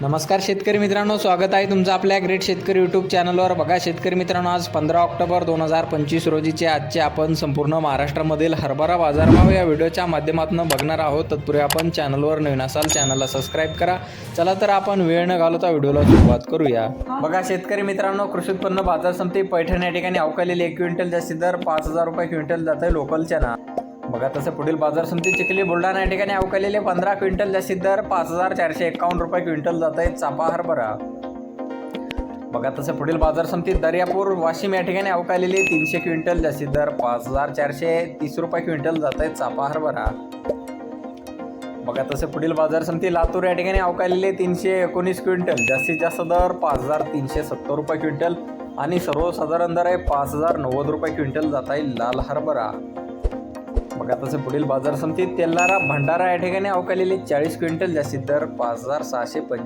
नमस्कार शेतकरी मित्रांनो स्वागत आहे तुमचं आपल्या ग्रेट शेतकरी यूट्यूब चॅनलवर बघा शेतकरी मित्रांनो आज पंधरा ऑक्टोबर दोन हजार पंचवीस रोजीचे आजचे आपण संपूर्ण महाराष्ट्रामधील हरभरा बाजारभाव या व्हिडिओच्या माध्यमातून बघणार आहोत. तत्पूर्वी आपण चॅनलवर नवीन असाल चॅनलला सबस्क्राईब करा. चला तर आपण वेळ न घालवता व्हिडिओला सुरुवात करूया. बघा शेतकरी मित्रांनो कृषी उत्पन्न बाजार समिती पैठण या ठिकाणी अवकालेली एक क्विंटल जास्ती दर पाच हजार रुपये क्विंटल जात आहे लोकलच्या ना बघा तसं पुढील बाजार समिती चिखली बुलढाणा या ठिकाणी अवकालेले पंधरा क्विंटल जास्तीत दर पाच हजार चारशे एकावन्न रुपये क्विंटल जात आहे चापा हरभरा. बघा तसं पुढील बाजार समितीत दर्यापूर वाशिम या ठिकाणी अवकालेले तीनशे क्विंटल जास्तीत दर पाच हजार चारशे तीस रुपये क्विंटल जात आहे चापा हरभरा. बघा तसं पुढील बाजार समिती लातूर या ठिकाणी अवकालेले तीनशे एकोणीस क्विंटल जास्तीत जास्त दर पाच हजार तीनशे सत्तर रुपये क्विंटल आणि सर्वसाधारण दर आहे पाच हजार नव्वद रुपये क्विंटल जात आहे लाल हरभरा. बघा पुढील बाजार समितीत तेलारा भंडारा या ठिकाणी अवकालेले चाळीस क्विंटल जास्तीत दर पाच हजार सहाशे पंचा